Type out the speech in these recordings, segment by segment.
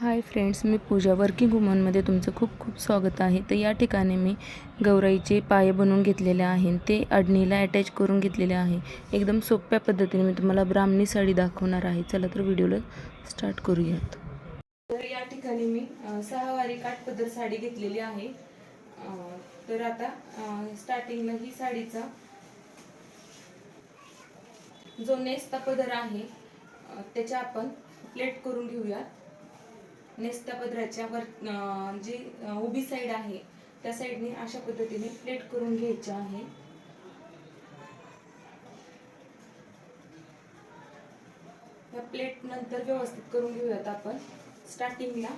Hi friends मी पूजा working वुमनमध्ये तुमचं खूप खूप स्वागत आहे. तर या ठिकाणी मी गौराईचे पाय बनवून घेतलेले आहे ते अडणीला अटॅच करून घेतलेले आहे. एकदम सोप्या पद्धतीने मी तुम्हाला ब्राह्मणी साडी दाखवणार आहे. चला तर व्हिडिओला स्टार्ट करूयात. तर या ठिकाणी मी सहावारी काठपदर साडी घेतलेली आहे. तर आता स्टार्टिंगला ही साडीचा जो नेसता पदर आहे त्याच्या आपण प्लेट करून घेऊयात. नेस्तापदराच्या वर जी उभी साईड आहे त्या साईडने अशा पद्धतीने प्लेट करून घ्यायची आहे. या प्लेट नंतर व्यवस्थित करून घेऊयात आपण. स्टार्टिंगला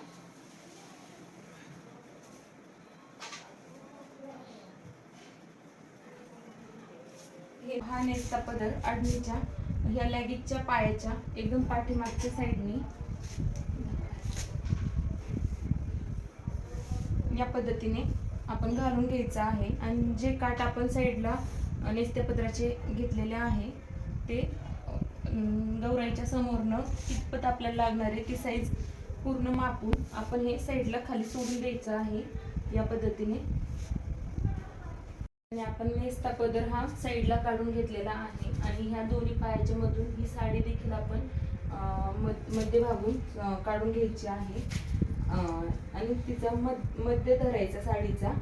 हे हा नेसता पदर अडणीच्या ह्या लॅगिजच्या पायाच्या एकदम पाठीमागच्या साईडने या पद्धतीने आपण घालून घ्यायचं आहे. आणि जे काठ आपण साईडला नेसत्या घेतलेले आहे ते गौराईच्या समोरनं कितपत आपल्याला लागणार आहे ती साईज पूर्ण मापून आपण हे साईडला खाली सोडून द्यायचं आहे या पद्धतीने. आणि आपण नेस्ता पदर हा साईडला काढून घेतलेला आहे. आणि ह्या दोन्ही पायाच्या मधून ही साडी देखील आपण अं, मध- मध्यभागून काढून घ्यायची आहे. आणि तिचा मध मध्य धरायचा साडीचा.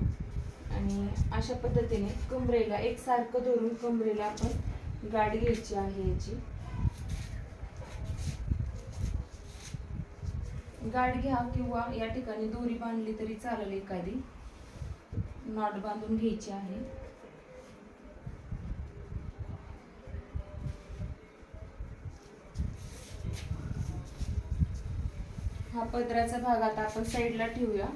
आणि अशा पद्धतीने कमरेला एकसारखं धरून कमरेला आपण गाठ घ्यायची आहे याची. गाठ घ्या किंवा या ठिकाणी दोरी बांधली तरी चालेल एखादी. नॉट बांधून घ्यायची आहे. हा पदराचा भाग आता आपण साईडला ठेवूया.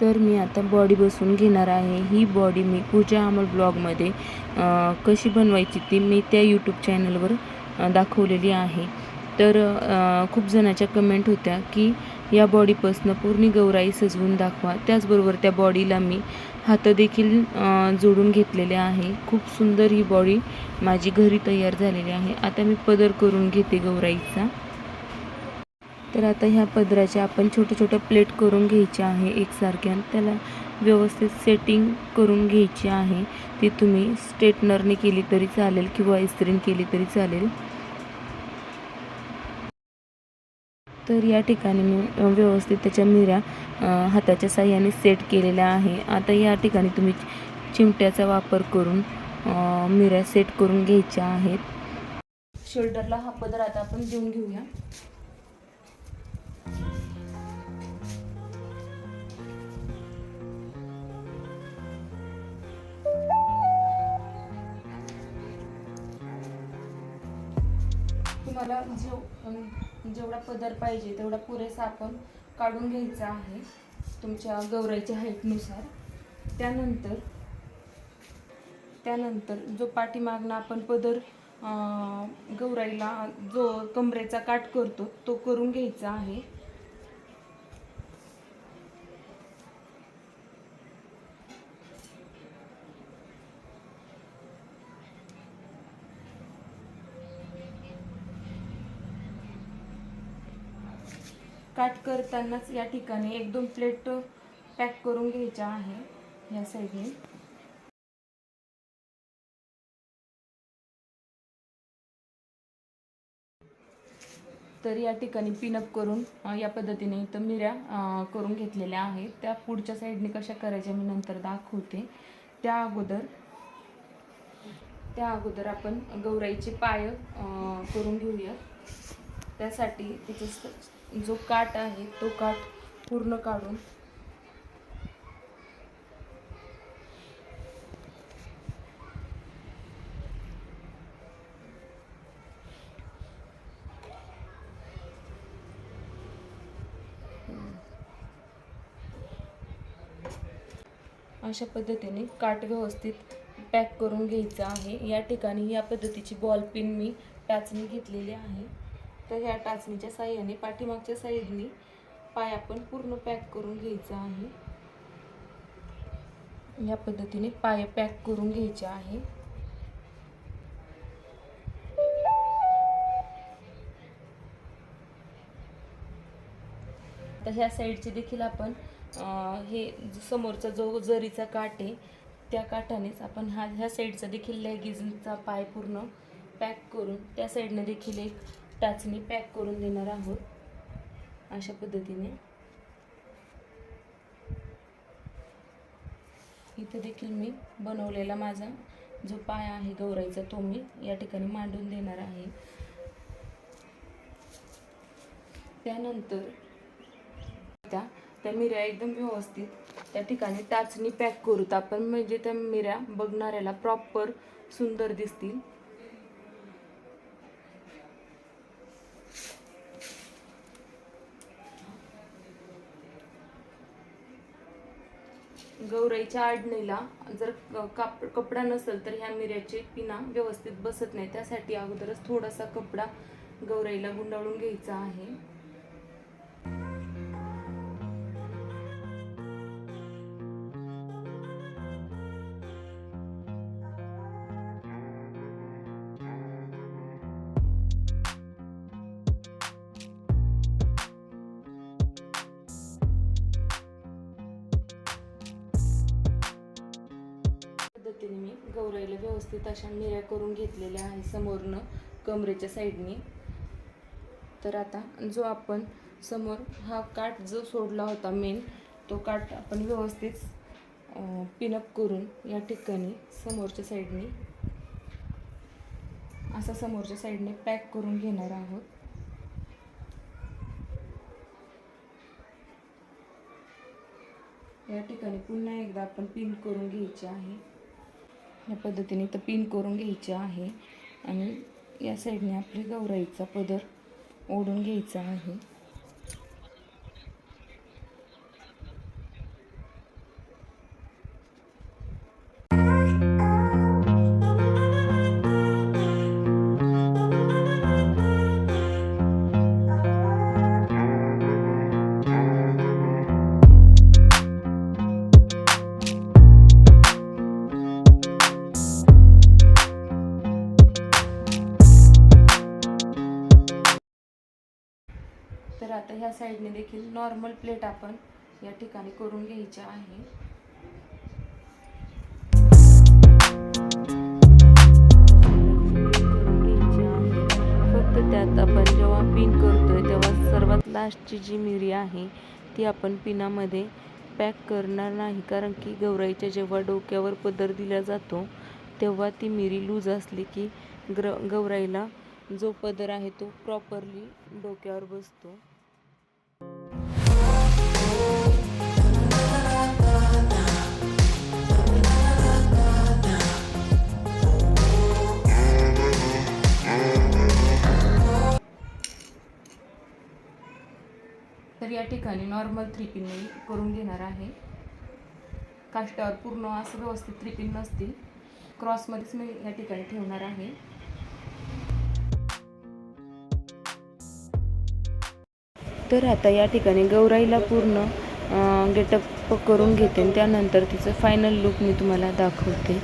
तर मी आता बॉडी बसवून घेणार आहे. ही बॉडी मी पूजा अमल ब्लॉगमध्ये कशी बनवायची ती मी त्या यूट्यूब चॅनलवर दाखवलेली आहे. तर खूप जणाच्या कमेंट होत्या की या बॉडीपासनं पूर्ण गौराई सजवून दाखवा. त्याचबरोबर त्या बॉडीला मी हातदेखील जोडून घेतलेले आहे. खूप सुंदर ही बॉडी माझी घरी तयार झालेली आहे. आता मी पदर करून घेते गौराईचा. तर आता ह्या पदराच्या आपण छोट्या छोट्या प्लेट करून घ्यायच्या आहे एकसारख्या आणि त्याला व्यवस्थित सेटिंग करून घ्यायची आहे. ती तुम्ही स्ट्रेटनरने केली तरी चालेल किंवा इस्त्रीन केली तरी चालेल. तर या ठिकाणी मी व्यवस्थित त्याच्या मिऱ्या हाताच्या साह्याने सेट केलेल्या आहे. आता या ठिकाणी तुम्ही चिमट्याचा वापर करून मिऱ्या सेट करून घ्यायच्या आहेत. शोल्डरला हा पदर आता आपण देऊन घेऊया. जेव जेवढा पदर पाहिजे तेवढा पुरेसा आपण काढून घ्यायचा आहे तुमच्या गौराईच्या हाईटनुसार. त्यानंतर त्यानंतर जो पाठीमागनं आपण पदर गौराईला जो कमरेचा काट करतो तो करून घ्यायचा आहे. काट करतानाच या ठिकाणी एक दोन प्लेट पॅक करून घ्यायच्या आहे या साईडने. तर या ठिकाणी पिनअप करून या पद्धतीने इथं मिऱ्या करून घेतलेल्या आहेत. त्या पुढच्या साईडने कशा करायच्या मी नंतर दाखवते. त्या अगोदर त्या अगोदर आपण गौराईचे पाय करून घेऊया. त्यासाठी तिचं जो काठ आहे तो काठ पूर्ण काढून अशा पद्धतीने काठ व्यवस्थित पॅक करून घ्यायचं आहे. या ठिकाणी या पद्धतीची बॉल पिन मी टाचणी घेतलेली आहे. तर ह्या टाचणीच्या साह्याने पाठीमागच्या साईडने पाय आपण पूर्ण पॅक करून घ्यायचा आहे. या पद्धतीने पाय पॅक करून घ्यायचे आहे. तर ह्या साईडचे देखील आपण हे समोरचा जो जरीचा काठ आहे त्या काठानेच आपण हा ह्या साईडचा देखील लेगिजचा पाय पूर्ण पॅक करून त्या साईडनं देखील एक टाचणी पॅक करून देणार आहोत. अशा पद्धतीने. इथे देखील मी बनवलेला माझा जो पाय आहे गौराईचा तो मी या ठिकाणी मांडून देणार आहे. त्यानंतर त्या त्या मिऱ्या एकदम व्यवस्थित त्या ठिकाणी टाचणी पॅक करूत आपण म्हणजे त्या मिऱ्या बघणाऱ्याला प्रॉपर सुंदर दिसतील. गौराईच्या आडणीला जर क- काप कपडा नसेल तर ह्या मिऱ्याचे पिना व्यवस्थित बसत नाही. त्यासाठी अगोदरच थोडासा कपडा गौराईला गुंडाळून घ्यायचा आहे. पद्धतीने मी गौराईला व्यवस्थित अशा मिऱ्या करून घेतलेल्या आहे समोरनं कमरेच्या साईडने. तर आता जो आपण समोर हा काठ जो सोडला होता मेन तो काठ आपण व्यवस्थित पिनअप करून या ठिकाणी समोरच्या साईडने असा समोरच्या साईडने पॅक करून घेणार आहोत. या ठिकाणी पुन्हा एकदा आपण पिन करून घ्यायचे आहे. या पद्धतीने तर पिन करून घ्यायचे आहे. आणि या साईडने आपले गौराईचा पदर ओढून घ्यायचा आहे. साईडने देखील नॉर्मल प्लेट आपण या ठिकाणी करून घ्यायच्या आहे. फक्त त्यात आपण जेव्हा पिन करतोय तेव्हा सर्वात लास्टची जी मिरी आहे ती आपण पिनामध्ये पॅक करणार नाही. कारण की गौराईच्या जेव्हा डोक्यावर पदर दिला जातो तेव्हा ती मिरी लूज असली की ग्र गवराईला जो पदर आहे तो प्रॉपरली डोक्यावर बसतो. या ठिकाणी नॉर्मल थ्री पिन मी करून घेणार आहे. काष्टावर पूर्ण असं व्यवस्थित थ्री पिन नसतील क्रॉसमध्येच मी या ठिकाणी ठेवणार आहे. तर आता या ठिकाणी गौराईला पूर्ण गेटअप करून घेते आणि त्यानंतर तिचं फायनल लुक मी तुम्हाला दाखवते.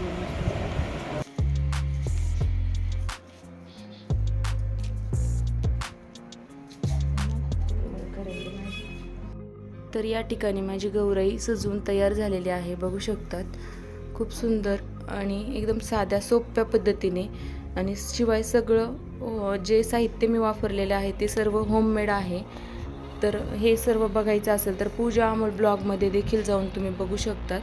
या ठिकाणी माझी गौराई सजवून तयार झालेली आहे बघू शकतात. खूप सुंदर आणि एकदम साध्या सोप्या पद्धतीने आणि शिवाय सगळं जे साहित्य मी वापरलेलं आहे ते सर्व होममेड आहे. तर हे सर्व बघायचं असेल तर पूजा अमोल ब्लॉगमध्ये देखील जाऊन तुम्ही बघू शकतात.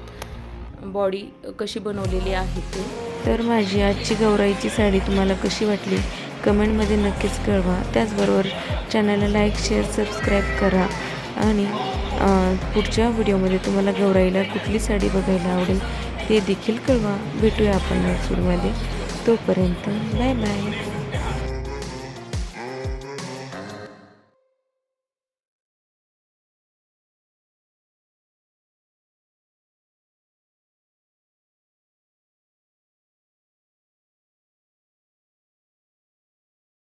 बॉडी कशी बनवलेली आहे ती. तर माझी आजची गौराईची साडी तुम्हाला कशी वाटली? कमेंटमध्ये नक्कीच कळवा. त्याचबरोबर चॅनलला लाईक शेअर सबस्क्राईब करा. आणि पुढच्या व्हिडिओमध्ये तुम्हाला गौराईला कुठली साडी बघायला आवडेल ते देखील कळवा. भेटूया आपण नेक्स्ट तोपर्यंत बाय बाय